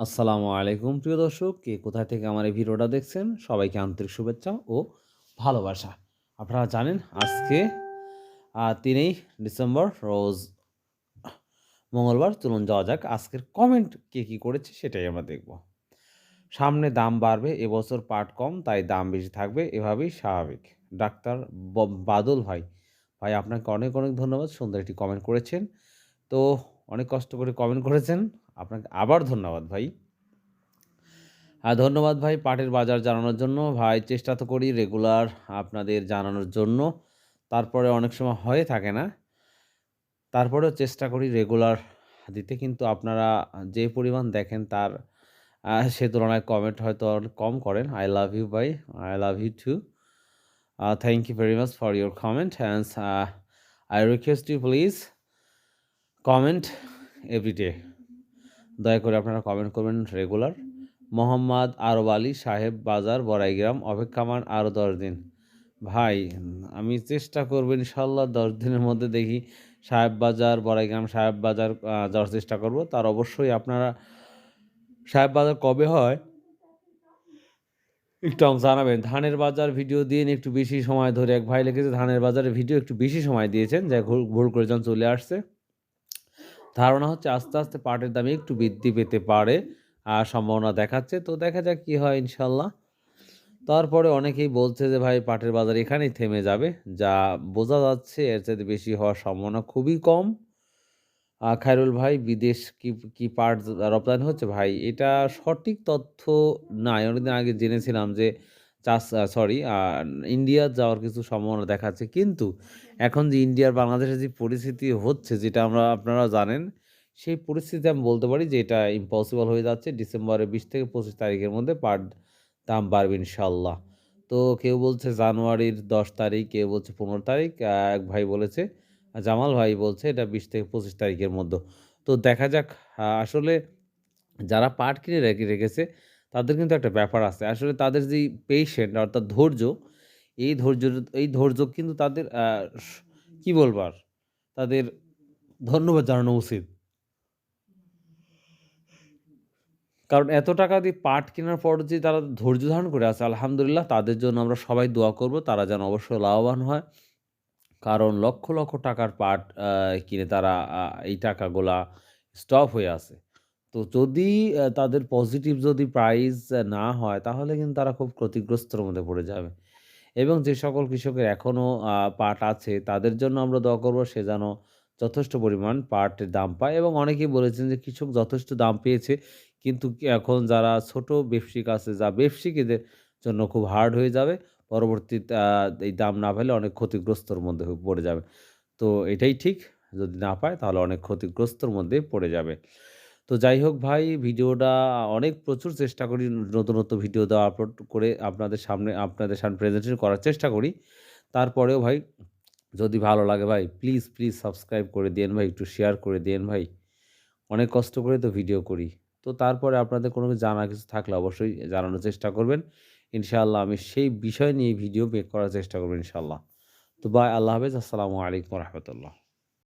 আসসালামু আলাইকুম, প্রিয় দর্শক। কে কোথায় থেকে আমার এই ভিডিওটা দেখছেন? সবাইকে আন্তরিক শুভেচ্ছা ও ভালোবাসা। আপনারা জানেন, আজকে তিনই ডিসেম্বর, রোজ মঙ্গলবার। চলুন যাওয়া যাক, আজকের কমেন্ট কে কী করেছে সেটাই আমরা দেখব। সামনে দাম বাড়বে, এবছর পাট কম, তাই দাম বেশি থাকবে, এভাবেই স্বাভাবিক। ডাক্তার বাদল ভাই। ভাই, আপনাকে অনেক অনেক ধন্যবাদ, সুন্দর একটি কমেন্ট করেছেন। তো অনেক কষ্ট করে কমেন্ট করেছেন। আপনাকে আবার ধন্যবাদ ভাই। আর ধন্যবাদ ভাই পাটের বাজার জানানোর জন্য। ভাই, চেষ্টা তো করি রেগুলার আপনাদের জানানোর জন্য। তারপরে অনেক সময় হয়ে থাকে না। তারপরেও চেষ্টা করি রেগুলার দিতে। কিন্তু আপনারা যে পরিমাণ দেখেন তার সে তুলনায় কমেন্ট হয়তো কম করেন। আই লাভ ইউ ভাই। I love you too thank you very much for your comment and I request you please comment everyday দয়া করে আপনারা কমেন্ট করবেন রেগুলার মোহাম্মদ আরব আলী সাহেব বাজার, বড়াইগ্রাম, অপেক্ষামান আরও দশ দিন। ভাই, আমি চেষ্টা করব ইনশাল্লাহ দশ দিনের মধ্যে দেখি সাহেব বাজার, বড়াইগ্রাম সাহেব বাজার যাওয়ার চেষ্টা করব। তার অবশ্যই আপনারা সাহেব বাজার কবে হয়? একটু জানাবেন। ধানের বাজার ভিডিও দিন একটু বেশি সময় ধরে, এক ভাই লিখেছে, ধানের বাজারে ভিডিও একটু বেশি সময় দিয়েছেন যা ভুল করে যখন চলে আসছে। ধারণা হচ্ছে আস্তে আস্তে পাটের দামে একটু বৃদ্ধি পেতে পারে আর সম্ভাবনা দেখাচ্ছে। তো দেখা যাক কী হয় ইনশাল্লাহ তারপরে অনেকেই বলছে যে, ভাই, পাটের বাজার এখানেই থেমে যাবে। যা বোঝা যাচ্ছে এর চাইতে বেশি হওয়ার সম্ভাবনা খুবই কম। খায়রুল ভাই, বিদেশ কি কি পাট রপ্তানি হচ্ছে? ভাই, এটা সঠিক তথ্য নাই। অনেকদিন আগে জেনেছিলাম যে চাষ সরি ইন্ডিয়া যাওয়ার কিছু সম্ভাবনা দেখাচ্ছে। কিন্তু এখন যে ইন্ডিয়ার বাংলাদেশের যে পরিস্থিতি হচ্ছে, যেটা আমরা আপনারা জানেন, সেই পরিস্থিতি আমি বলতে পারি যে এটা ইম্পসিবল হয়ে যাচ্ছে। ডিসেম্বরের বিশ থেকে পঁচিশ তারিখের মধ্যে পাট দাম বাড়বে ইনশাল্লাহ তো কেউ বলছে জানুয়ারির দশ তারিখ, কেউ বলছে পনেরো তারিখ এক ভাই বলেছে জামাল ভাই বলছে এটা বিশ থেকে পঁচিশ তারিখের মধ্যে। তো দেখা যাক আসলে যারা পাট কিনে রেখে, রেখেছে তাদের কিন্তু একটা ব্যাপার আছে। আসলে তাদের যে পেশেন্ট অর্থাৎ ধৈর্য, এই ধৈর্য এই ধৈর্য কিন্তু তাদের কি বলবার তাদের ধন্যবাদ জানানো উচিত। কারণ এত টাকা দিয়ে পাট কেনার পর যে তারা ধৈর্য ধারণ করে আছে, আলহামদুলিল্লাহ তাদের জন্য আমরা সবাই দোয়া করব, তারা যেন অবশ্যই লাভবান হয়। কারণ লক্ষ লক্ষ টাকার পাট কিনে তারা এই টাকাগুলা স্টপ হয়ে আছে। তো যদি তাদের পজিটিভ যদি প্রাইস না হয় তাহলে কিন্তু তারা খুব ক্ষতিগ্রস্তর মধ্যে পড়ে যাবে। এবং যে সকল কৃষকের এখনও পাট আছে তাদের জন্য আমরা দোয়া করব সে যেন যথেষ্ট পরিমাণ পাটের দাম পায়। এবং অনেকেই বলেছেন যে কৃষক যথেষ্ট দাম পেয়েছে কিন্তু এখন যারা ছোট ব্যবসায়িক আছে যা ব্যবসায়িকদের জন্য খুব হার্ড হয়ে যাবে পরবর্তীতে আহ, এই দাম না পেলে অনেক ক্ষতিগ্রস্তর মধ্যে পড়ে যাবে। তো এটাই ঠিক যদি না পায় তাহলে অনেক ক্ষতিগ্রস্তর মধ্যে পড়ে যাবে। তো যাই হোক ভাই, ভিডিওটা অনেক প্রচুর চেষ্টা করি নতুন নতুন ভিডিও দেওয়া আপলোড করে আপনাদের সামনে আপনাদের সামনে প্রেজেন্টেশন করার চেষ্টা করি। তারপরেও ভাই, যদি ভালো লাগে ভাই প্লিজ প্লিজ সাবস্ক্রাইব করে দিয়েন ভাই, একটু শেয়ার করে দিয়েন ভাই। অনেক কষ্ট করে তো ভিডিও করি। তো তারপরে আপনাদের কোনো জানা কিছু থাকলে অবশ্যই জানানোর চেষ্টা করবেন। ইনশাআল্লাহ আমি সেই বিষয় নিয়ে ভিডিও মেক করার চেষ্টা করব ইনশাআল্লাহ। তো বাই আল্লাহ হাফেজ। আসসালামু আলাইকুম রহমতুল্লাহ।